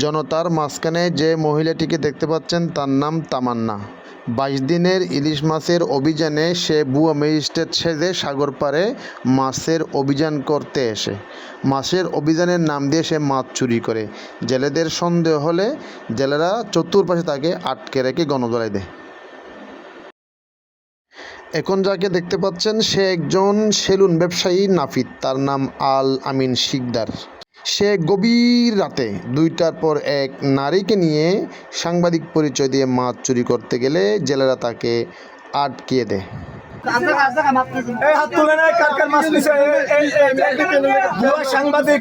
জনতার মাঝখানে যে মহিলাটিকে দেখতে পাচ্ছেন তার নাম তামান্না। বাইশ দিনের ইলিশ মাছের অভিযানে সে বুয়া ম্যাজিস্ট্রেট সেজে সাগর পাড়ে মাছের অভিযান করতে এসে। মাছের অভিযানের নাম দিয়ে সে মাছ চুরি করে। জেলেদের সন্দেহ হলে জেলেরা চতুর্পাশে তাকে আটকে রেখে গণদোলাই দেয়। এখন যাকে দেখতে পাচ্ছেন সে একজন সেলুন ব্যবসায়ী নাফিদ তার নাম আল আমিন শিকদার। সে গভীর রাতে দুইটার পর এক নারীকে নিয়ে সাংবাদিক পরিচয় দিয়ে মাছ চুরি করতে গেলে জেলেরা তাকে আটকিয়ে দেয়। এই হাত তুলে নেয় কার কার মাছ নিছে এই এই এই ভুয়া সাংবাদিক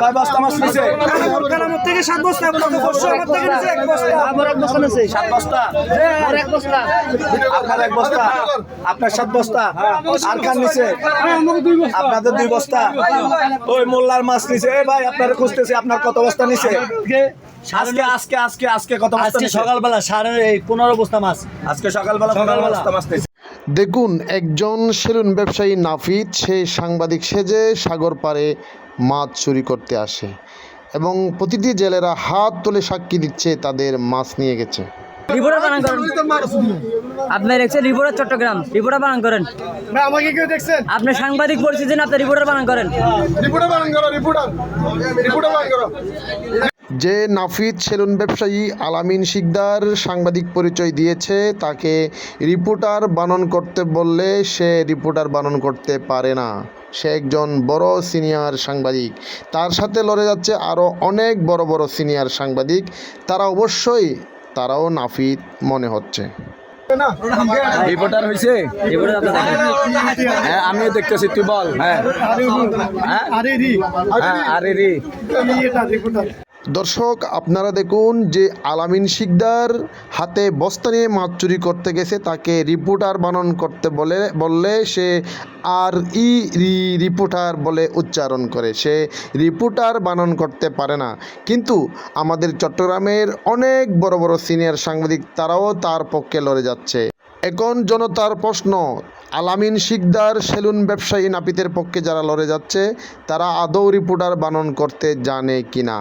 কয় বস্তা মাছ নিছে আমার থেকে সাত বস্তা আমার থেকে নিচে এক বস্তা আমার এক বস্তা নিচে সাত বস্তা আর এক বস্তা আপনার এক বস্তা আপনার সাত বস্তা আর কার নিছে আপনাদের দুই বস্তা ওই মোল্লার মাছ নিছে এই ভাই আপনারা খুঁজতেছে আপনার কত বস্তা নিছে আজকে আজকে আজকে আজকে কত আজকে সকালবেলা সাড়ে এই পনেরো বস্তা মাছ। আজকে সকালবেলা সকালবেলা। মাছ দেখুন একজন সেলুন ব্যবসায়ী নাফিদ সে সাংবাদিক সেজে সাগর পাড়ে মাছ চুরি করতে আসে এবং প্রতিটি জেলেরা হাত তুলে সাক্ষী দিচ্ছে তাদের মাছ নিয়ে গেছে। রিপোর্টার বানান করেন। আপনি দেখছেন রিপোর্টার চট্টগ্রাম। রিপোর্টার বানান করেন। আমাকে কেউ দেখছেন? আপনি সাংবাদিক পরিস্থিতি আপনি রিপোর্টার বানান করেন। রিপোর্টার বানান করো রিপোর্টার রিপোর্টার বানান করো। যে নাফিদ সেলুন ব্যবসায়ী আলামিন শিকদার সাংবাদিক পরিচয় দিয়েছে তাকে রিপোর্টার বানন করতে বললে সে রিপোর্টার বানন করতে পারে না। সে একজন বড় সিনিয়র সাংবাদিক। তার সাথে লড়ে যাচ্ছে আরও অনেক বড় বড় সিনিয়র সাংবাদিক। তারা অবশ্যই তারাও নাফিদ মনে হচ্ছে। রিপোর্টার দেখেন হ্যাঁ আমিও দেখতেছি তুই বল। হ্যাঁ। হ্যাঁ আরে রি। হ্যাঁ আরে রে। রিপোর্টার। দর্শক, আপনারা দেখুন যে আলামিন শিকদার হাতে বস্তা নিয়ে মাছ চুরি করতে গেছে। তাকে রিপোর্টার বানন করতে বলে, বললে সে আর ই রি রিপোর্টার বলে উচ্চারণ করে। সে রিপোর্টার বানন করতে পারে না। কিন্তু আমাদের চট্টগ্রামের অনেক বড় বড় সিনিয়র সাংবাদিক, তারাও তার পক্ষে লড়ে যাচ্ছে। এখন জনতার প্রশ্ন, আলামিন শিকদার সেলুন ব্যবসায়ী নাপিতের পক্ষে যারা লড়ে যাচ্ছে, তারা আদৌ রিপোর্টার বানন করতে জানে কিনা?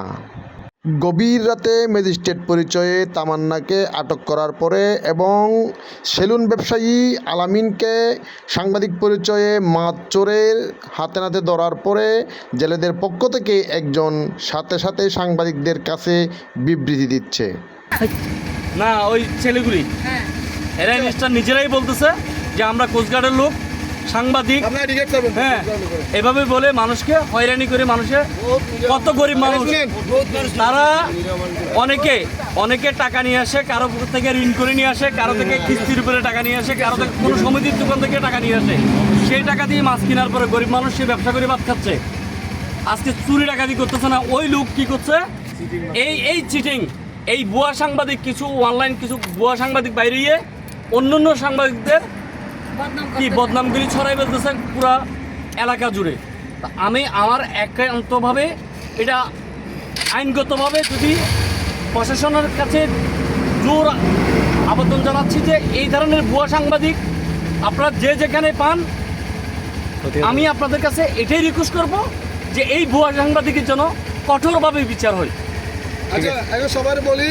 গভীর রাতে ম্যাজিস্ট্রেট পরিচয়ে তামান্নাকে আটক করার পরে এবং সেলুন ব্যবসায়ী আলামিনকে সাংবাদিক পরিচয়ে মাছ চোরের হাতে নাতে ধরার পরে জেলেদের পক্ষ থেকে একজন সাথে সাথে সাংবাদিকদের কাছে বিবৃতি দিচ্ছে। না ওই ছেলেগুলি? এরা জিনিসটা নিজেরাই বলতেছে যে আমরা কোস্টগার্ডের লোক। সাংবাদিক হ্যাঁ এভাবে বলে মানুষকে হয়রানি করে মানুষের কত গরিব মানুষ। তারা অনেকে অনেকে টাকা নিয়ে আসে কারও থেকে ঋণ করে নিয়ে আসে কারও থেকে কিস্তির উপরে টাকা নিয়ে আসে কারও থেকে কোনো সমিতির দোকান থেকে টাকা নিয়ে আসে। সেই টাকা দিয়ে মাছ কেনার পরে গরিব মানুষ সে ব্যবসা করে ভাত খাচ্ছে। আজকে চুরি ডাকাতি করতেছে না ওই লোক কি করছে? এই এই চিটিং এই ভুয়া সাংবাদিক কিছু অনলাইন কিছু ভুয়া সাংবাদিক বাইরে গিয়ে অন্য অন্য সাংবাদিকদের কি বদনামগুলি ছড়াই ফেলতেছে পুরা এলাকা জুড়ে? তা আমি আমার একান্তভাবে এটা আইনগতভাবে যদি প্রশাসনের কাছে জোর আবেদন জানাচ্ছি যে এই ধরনের ভুয়া সাংবাদিক আপনারা যে যেখানে পান আমি আপনাদের কাছে এটাই রিকোয়েস্ট করব যে এই ভুয়া সাংবাদিকের জন্য কঠোরভাবে বিচার হয়। আচ্ছা সবার বলি